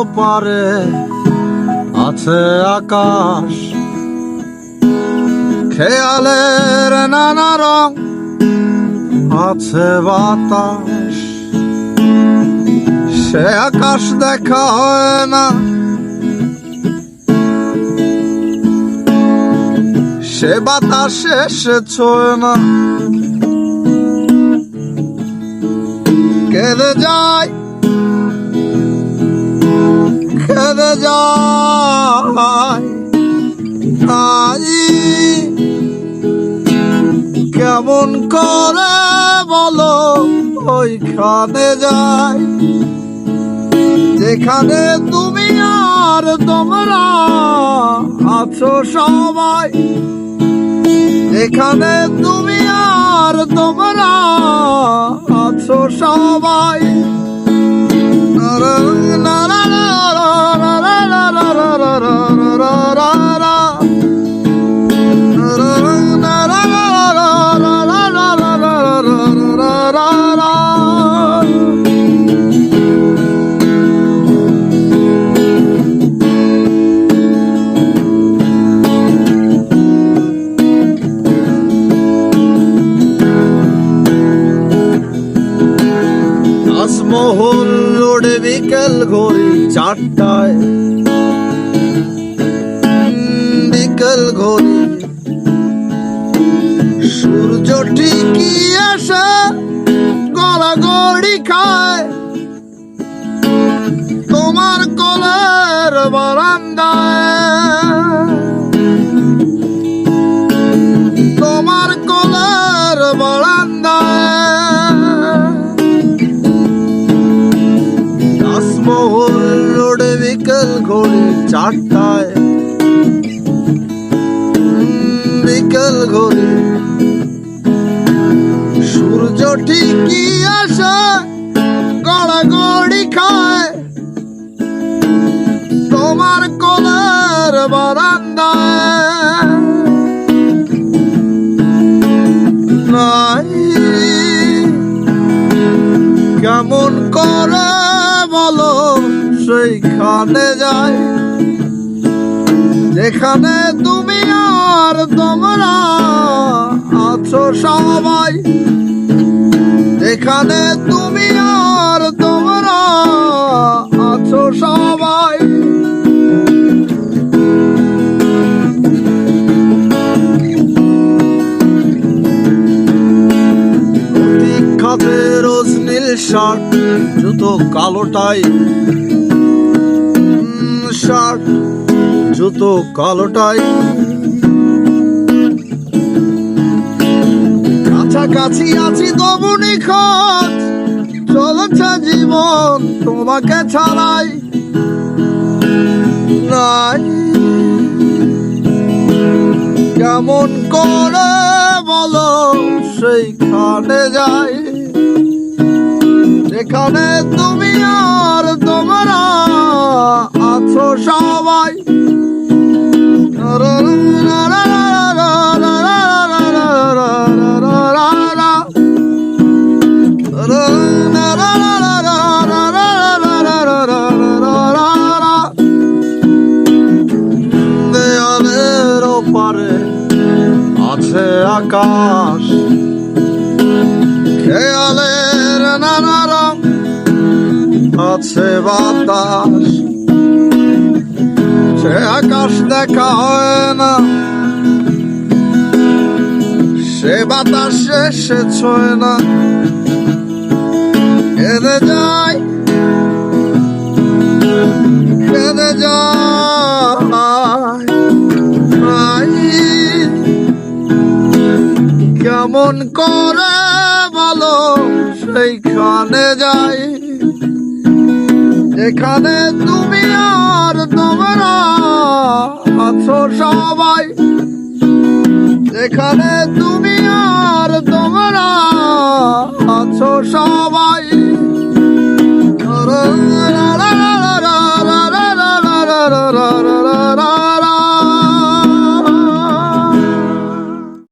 ওপারে আছে আকাশ। খেয়ালের নানা রং আছে বাতাস। সে আকাশ দেখা হয় না। সে বাতাসে সে ছোয় না। কেঁদে যায় কেঁদে যায়। কেমন করে বলো, ওইখানে যাই। যেখানে তুমি আর তোমরা আছো সবাই। যেখানে তুমি আর তোমরা আছো সবাই। তাজমহল রোডে বিকেল ঘড়ি চারটায়। বিকেল ঘড়ি। সূর্য ঠিকই আসে গলা গড়ি খায়। তোমার কলের বারান্দায় উম, বিকেল ঘড়ি। সূর্য ঠিকই আসে গড়াগড়ি খায়। তোমার কোলের বারান্দায়। নাই কেমন করে বলো সেইখানে যাই। যেখানে তুমি আর তোমরা আছো সবাই। যেখানে তুমি আর তোমরা আছো সবাই। খাতে রোজ নীল শার্ট, জুতো কালোটাই শার্ট। জুতো কালোটাই। কাছাকাছি আছি তবু নিখোঁজ চলেছে জীবন তোমাকে ছাড়াই। নাই। কেমন করে বলো, সেইখানে যাই। যেখানে ওপারে আছে আকাশ। খেয়ালের নানা রং আছে বাতাস। সে আকাশ দেখা হয় না। সে বাতাসে সে ছোয় না। কেঁদে যায় কেঁদে যায়। কেমন করে বলো? সেইখানে যাই। যেখানে তুমি আর তোমরা আছো সবাই। যেখানে তুমি আর তোমরা আছো সবাই।